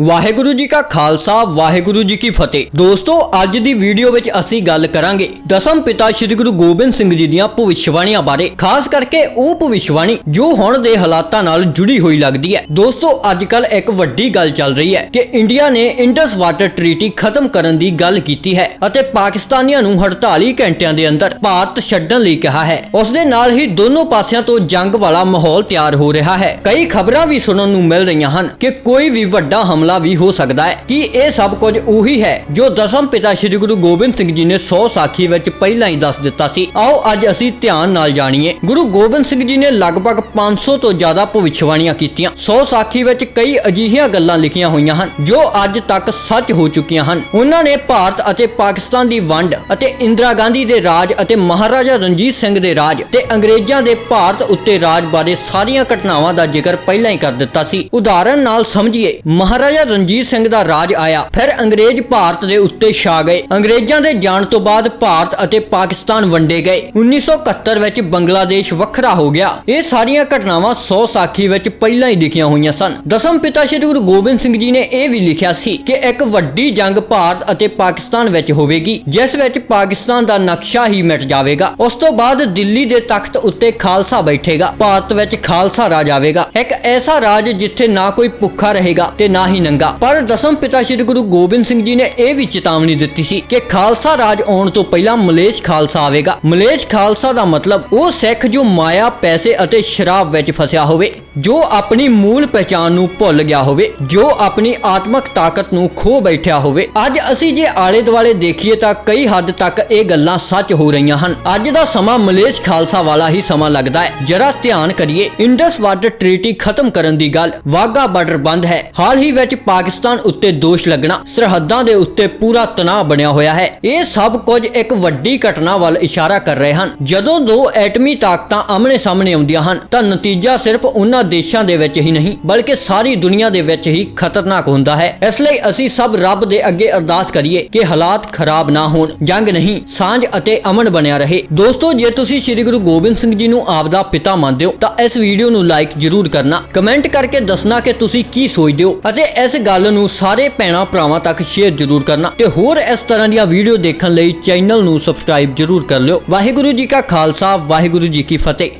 ਵਾਹਿਗੁਰੂ ਜੀ ਕਾ ਖਾਲਸਾ, ਵਾਹਿਗੁਰੂ ਜੀ ਕੀ ਫਤਿਹ। ਦੋਸਤੋ, ਅੱਜ ਦੀ ਵੀਡੀਓ ਵਿੱਚ ਅਸੀਂ ਗੱਲ ਕਰਾਂਗੇ ਦਸਮ ਪਿਤਾ ਸ੍ਰੀ ਗੁਰੂ ਗੋਬਿੰਦ ਸਿੰਘ ਜੀ ਦੀਆਂ ਭਵਿੱਖਬਾਣੀਆਂ ਬਾਰੇ। ਖਾਸ ਕਰਕੇ ਉਹ ਭਵਿੱਖਬਾਣੀ ਜੋ ਹੁਣ ਦੇ ਹਾਲਾਤਾਂ ਨਾਲ ਜੁੜੀ ਹੋਈ ਲੱਗਦੀ ਹੈ। ਦੋਸਤੋ ਅੱਜ ਕੱਲ ਇੱਕ ਵੱਡੀ ਗੱਲ ਚੱਲ ਰਹੀ ਹੈ ਕਿ ਇੰਡੀਆ ਨੇ ਇੰਡਸ ਵਾਟਰ ਟ੍ਰੀਟੀ ਖਤਮ ਕਰਨ ਦੀ ਗੱਲ ਕੀਤੀ ਹੈ ਅਤੇ ਪਾਕਿਸਤਾਨੀਆਂ ਨੂੰ 48 ਘੰਟਿਆਂ ਦੇ ਅੰਦਰ ਭਾਰਤ ਛੱਡਣ ਲਈ ਕਿਹਾ ਹੈ। ਉਸ ਦੇ ਨਾਲ ਹੀ ਦੋਨੋਂ ਪਾਸਿਆਂ ਤੋਂ ਜੰਗ ਵਾਲਾ ਮਾਹੌਲ ਤਿਆਰ ਹੋ ਰਿਹਾ ਹੈ। ਕਈ ਖਬਰਾਂ ਵੀ ਸੁਣਨ ਨੂੰ ਮਿਲ ਰਹੀਆਂ ਹਨ ਕਿ ਕੋਈ ਵੀ ਵੱਡਾ ਹਮਲਾ ਵੀ ਹੋ ਸਕਦਾ ਹੈ ਕਿ ਇਹ ਸਭ ਕੁਝ ਉਹੀ ਹੈ ਜੋ ਦਸਮ ਪਿਤਾ ਸ੍ਰੀ ਗੁਰੂ ਗੋਬਿੰਦ ਸਿੰਘ ਜੀ ਨੇ 100 ਸਾਖੀ ਵਿੱਚ ਪਹਿਲਾਂ ਹੀ ਦੱਸ ਦਿੱਤਾ ਸੀ। ਆਓ ਅੱਜ ਅਸੀਂ ਧਿਆਨ ਨਾਲ ਜਾਣੀਏ। ਗੁਰੂ ਗੋਬਿੰਦ ਸਿੰਘ ਜੀ ਨੇ ਲਗਭਗ 500 ਤੋਂ ਜ਼ਿਆਦਾ ਭਵਿੱਖਬਾਣੀਆਂ ਕੀਤੀਆਂ। 100 ਸਾਖੀ ਵਿੱਚ ਕਈ ਅਜਿਹੀਆਂ ਗੱਲਾਂ ਲਿਖੀਆਂ ਹੋਈਆਂ ਹਨ, ਜੋ ਅੱਜ ਤੱਕ ਸੱਚ ਹੋ ਚੁੱਕੀਆਂ ਹਨ। ਉਹਨਾਂ ਨੇ ਭਾਰਤ ਅਤੇ ਪਾਕਿਸਤਾਨ ਦੀ ਵੰਡ ਅਤੇ ਇੰਦਰਾ ਗਾਂਧੀ ਦੇ ਰਾਜ ਅਤੇ ਮਹਾਰਾਜਾ ਰਣਜੀਤ ਸਿੰਘ ਦੇ ਰਾਜ ਤੇ ਅੰਗਰੇਜ਼ਾਂ ਦੇ ਭਾਰਤ ਉੱਤੇ ਰਾਜ ਬਾਰੇ ਸਾਰੀਆਂ ਘਟਨਾਵਾਂ ਦਾ ਜ਼ਿਕਰ ਪਹਿਲਾਂ ਹੀ ਕਰ ਦਿੱਤਾ ਸੀ। ਉਦਾਹਰਨ ਨਾਲ ਸਮਝੀਏ, ਮਹਾਰਾਜਾ ਰਣਜੀਤ ਸਿੰਘ ਦਾ ਰਾਜ ਆਇਆ। ਫਿਰ ਅੰਗਰੇਜ਼ ਭਾਰਤ ਦੇ ਉੱਤੇ ਛਾ ਗਏ। ਅੰਗਰੇਜ਼ਾਂ ਦੇ ਜਾਣ ਤੋਂ ਬਾਅਦ ਭਾਰਤ ਅਤੇ ਪਾਕਿਸਤਾਨ ਵੰਡੇ ਗਏ। 1971 ਵਿੱਚ ਬੰਗਲਾਦੇਸ਼ ਵੱਖਰਾ ਹੋ ਗਿਆ। ਇਹ ਸਾਰੀਆਂ ਘਟਨਾਵਾਂ 100 ਸਾਖੀ ਵਿੱਚ ਪਹਿਲਾਂ ਹੀ ਲਿਖੀਆਂ ਹੋਈਆਂ ਸਨ। ਦਸਮ ਪਿਤਾ ਸ੍ਰੀ ਗੁਰੂ ਗੋਬਿੰਦ ਸਿੰਘ ਜੀ ਨੇ ਇਹ ਵੀ ਲਿਖਿਆ ਸੀ ਕਿ ਇੱਕ ਵੱਡੀ ਜੰਗ ਭਾਰਤ ਅਤੇ ਪਾਕਿਸਤਾਨ ਵਿੱਚ ਹੋਵੇਗੀ, ਜਿਸ ਵਿੱਚ ਪਾਕਿਸਤਾਨ ਦਾ ਨਕਸ਼ਾ ਹੀ ਮਿਟ ਜਾਵੇਗਾ। ਉਸ ਤੋਂ ਬਾਅਦ ਦਿੱਲੀ ਦੇ ਤਖਤ ਉੱਤੇ ਖਾਲਸਾ ਬੈਠੇਗਾ। ਭਾਰਤ ਵਿੱਚ ਖਾਲਸਾ ਰਾਜ ਆਵੇਗਾ। ਇੱਕ ਐਸਾ ਰਾਜ ਜਿੱਥੇ ਨਾ ਕੋਈ ਭੁੱਖਾ ਰਹੇਗਾ ਤੇ ਨਾ ਹੀ ਨੰਗਾ। ਪਰ ਦਸਮ ਪਿਤਾ ਸ੍ਰੀ ਗੁਰੂ ਗੋਬਿੰਦ ਸਿੰਘ ਜੀ ਨੇ ਇਹ ਵੀ ਚੇਤਾਵਨੀ ਦਿੱਤੀ ਸੀ ਕਿ ਖਾਲਸਾ ਰਾਜ ਆਉਣ ਤੋਂ ਪਹਿਲਾਂ ਮਲੇਸ਼ ਖਾਲਸਾ ਆਵੇਗਾ। ਮਲੇਸ਼ ਖਾਲਸਾ ਦਾ ਮਤਲਬ ਉਹ ਸਿੱਖ ਜੋ ਮਾਇਆ, ਪੈਸੇ ਅਤੇ ਸ਼ਰਾਬ ਵਿੱਚ ਫਸਿਆ ਹੋਵੇ, ਜੋ ਆਪਣੀ ਮੂਲ ਪਹਿਚਾਨ ਨੂੰ ਭੁੱਲ ਗਿਆ ਹੋਵੇ, ਜੋ ਆਪਣੀ ਆਤਮਿਕ ਤਾਕਤ ਨੂੰ ਖੋ ਬੈਠਿਆ ਹੋਵੇ। ਅੱਜ ਅਸੀਂ ਜੇ ਆਲੇ ਦੁਆਲੇ ਦੇਖੀਏ ਤਾਂ ਕਈ ਹੱਦ ਤੱਕ ਇਹ ਗੱਲਾਂ ਸੱਚ ਹੋ ਰਹੀਆਂ ਹਨ। ਅੱਜ ਦਾ ਸਮਾਂ ਮਲੇਸ਼ ਖਾਲਸਾ ਵਾਲਾ ਹੀ ਸਮਾਂ ਲੱਗਦਾ ਹੈ। ਜਰਾ ਧਿਆਨ ਕਰੀਏ, ਇੰਡਸ ਵਾਟਰ ਟ੍ਰੀਟੀ ਖਤਮ ਕਰਨ ਦੀ ਗੱਲ ਵਾਗਾ ਬਾਰਡਰ ਬੰਦ ਹੈ। ਹਾਲ ਹੀ ਵਿੱਚ ਪਾਕਿਸਤਾਨ ਉੱਤੇ ਦੋਸ਼ ਲੱਗਣਾ, ਸਰਹੱਦਾਂ ਦੇ ਉੱਤੇ ਪੂਰਾ ਤਣਾਅ ਬਣਿਆ ਹੋਇਆ ਹੈ। ਇਹ ਸਭ ਕੁਝ ਇੱਕ ਵੱਡੀ ਘਟਨਾ ਵੱਲ ਇਸ਼ਾਰਾ ਕਰ ਰਹੇ ਹਨ। ਜਦੋਂ ਦੋ ਐਟਮੀ ਤਾਕਤਾਂ ਆਮਣੇ ਸਾਹਮਣੇ ਆਉਂਦੀਆਂ ਹਨ, ਤਾਂ ਨਤੀਜਾ ਸਿਰਫ ਉਹਨਾਂ ਦੇਸ਼ਾਂ ਦੇ ਵਿੱਚ ਹੀ ਨਹੀਂ, ਬਲਕਿ ਸਾਰੀ ਦੁਨੀਆ ਦੇ ਵਿੱਚ ਹੀ ਖਤਰਨਾਕ ਹੁੰਦਾ ਹੈ। ਇਸ ਲਈ ਅਸੀਂ ਸਭ ਰੱਬ ਦੇ ਅੱਗੇ ਅਰਦਾਸ ਕਰੀਏ ਕਿ ਹਾਲਾਤ ਖਰਾਬ ਨਾ ਹੋਣ, ਜੰਗ ਨਹੀਂ, ਸਾਂਝ ਅਤੇ ਅਮਨ ਬਣਿਆ ਰਹੇ। ਦੋਸਤੋ, ਜੇ ਤੁਸੀਂ ਸ੍ਰੀ ਗੁਰੂ ਗੋਬਿੰਦ ਸਿੰਘ ਜੀ ਨੂੰ ਆਪਦਾ ਪਿਤਾ ਮੰਨਦੇ ਹੋ, ਤਾਂ ਇਸ ਵੀਡੀਓ ਨੂੰ ਲਾਈਕ ਜ਼ਰੂਰ ਕਰਨਾ। ਕਮੈਂਟ ਕਰਕੇ ਦੱਸਣਾ ਕਿ ਤੁਸੀਂ ਕੀ ਸੋਚਦੇ ਹੋ ਅਤੇ ਇਸ ਗੱਲ ਨੂੰ ਸਾਰੇ ਭੈਣਾਂ ਭਰਾਵਾਂ ਤੱਕ ਸ਼ੇਅਰ ਜ਼ਰੂਰ ਕਰਨਾ ਤੇ ਹੋਰ ਇਸ ਤਰ੍ਹਾਂ ਦੀਆਂ ਵੀਡੀਓ ਦੇਖਣ ਲਈ ਚੈਨਲ ਨੂੰ ਸਬਸਕ੍ਰਾਈਬ ਜ਼ਰੂਰ ਕਰ ਲਿਓ। ਵਾਹਿਗੁਰੂ ਜੀ ਕਾ ਖਾਲਸਾ, ਵਾਹਿਗੁਰੂ ਜੀ ਕੀ ਫਤਿਹ।